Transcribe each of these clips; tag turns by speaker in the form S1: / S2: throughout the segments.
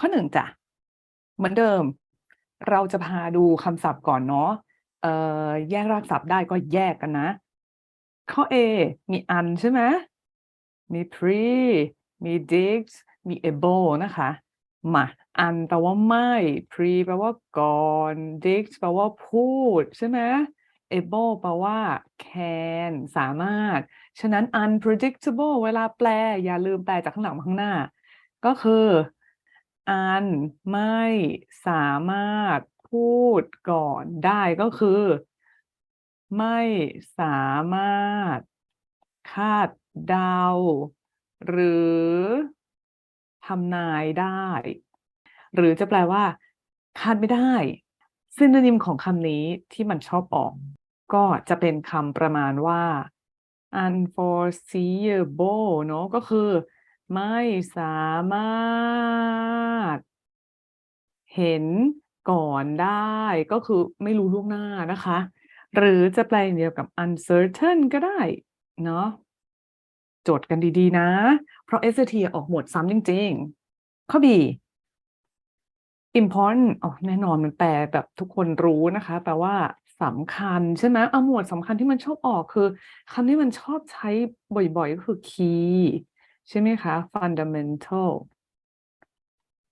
S1: ข้อหนึ่งจ้ะ เหมือนเดิม เราจะพาดูคำศัพท์ก่อนเนาะเอ่อแยกรากศัพท์ได้ก็แยกกันนะ ข้อ A มีอันใช่ไหมมี pre มี did มี able นะคะมาอันแปลว่าไม่ pre แปลว่าก่อน did แปลว่าพูดใช่ไหม able แปลว่า can สามารถ ฉะนั้น unpredictable เวลาแปล อย่าลืมแปลจากข้างหลังมาข้างหน้า ก็คือ อันไม่สามารถพูดก่อนได้ก็คือ ไม่สามารถคาดเดา หรือทำนายได้ หรือจะแปลว่า คาดไม่ได้ซิน o นิมของคำนี้ที่มันชอบออก ก็จะเป็นคำประมาณว่า unforeseeable เนอะก็คือ ไม่สามารถ เห็นก่อนได้ก็คือไม่รู้ล่วงหน้านะคะ หรือจะแปลอย่างเดียวกับ uncertain ก็ได้เนาะจดกันดีๆ นะ เพราะ SAT ออกหมวดซ้ำจริงๆ ข้อ B important อ๋อแน่นอนมันแปลแบบทุกคนรู้นะคะ แปลว่าสำคัญใช่ไหมเอาหมวดสำคัญที่มันชอบออกคือคำที่มันชอบใช้บ่อยๆ ก็คือ key ใช่ไหมคะ fundamental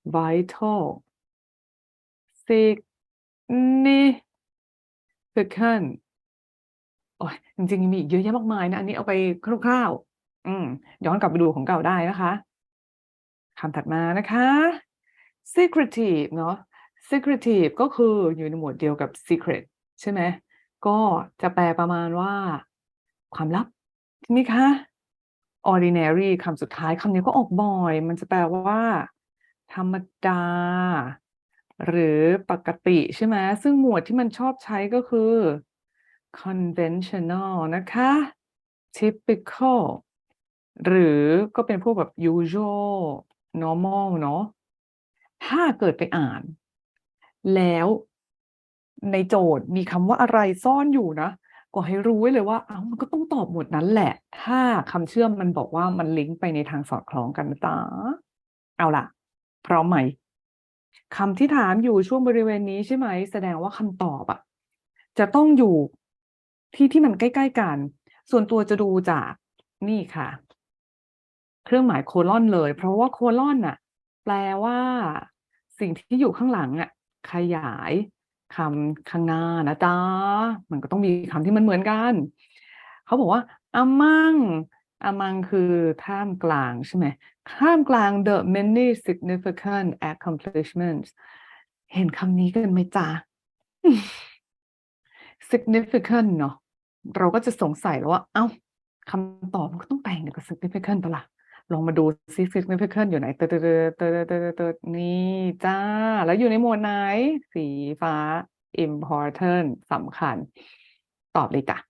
S1: vital significant โอ้ยจริงๆ มีอีกเยอะแยะมากมายนะ อันนี้เอาไปคร่าวๆอืมย้อนกลับไปดูของเก่าได้นะคะคำถัดมานะคะ secretive เนาะ secretive ก็คืออยู่ในหมวดเดียวกับ secret ใช่ไหม ก็จะแปลประมาณว่า ความลับใช่ไหมคะ ordinary คำสุดท้ายคำนี้ก็ออกบ่อย มันจะแปลว่า ธรรมดา หรือปกติใช่ไหมซึ่งหมวดที่มันชอบใช้ก็คือ conventional นะคะ typical หรือก็เป็นพวกแบบ usual normal เนาะถ้าเกิดไปอ่าน แล้วในโจทย์มีคำว่าอะไรซ่อนอยู่นะ ก็ให้รู้ไว้เลยว่าเอ้ามันก็ต้องตอบหมดนั้นแหละ ถ้าคำเชื่อมมันบอกว่ามันลิงก์ไปในทางสอดคล้องกันนะจ๊ะเอาล่ะ พร้อมไหมคำที่ถามอยู่ช่วงบริเวณนี้ใช่ไหม แสดงว่าคำตอบอะจะต้องอยู่ที่ที่มันใกล้ ๆกัน ส่วนตัวจะดูจากนี่ค่ะ เครื่องหมายโคลอนเลย เพราะว่าโคลอนน่ะ แปลว่า สิ่งที่อยู่ข้างหลังอะขยาย คำข้างหน้านะจ๊ะมันก็ต้องมีคำที่มันเหมือนกัน เขาบอกว่า among among คือท่ามกลางใช่ไหมท่ามกลาง the many significant accomplishments เห็นคำนี้กันไหมจ๊ะ significant เนาะเราก็จะสงสัยแล้วว่า เอ้าคำตอบมันก็ต้องแปลงเดียวกับ significant ปะล่ะ ลองมาดูซิ significant อยู่ไหนเตอเตอเตอเตอเตอเตอนี่จ้า แล้วอยู่ในหมวดไหน สีฟ้า important สำคัญ ตอบเลยจ้ะ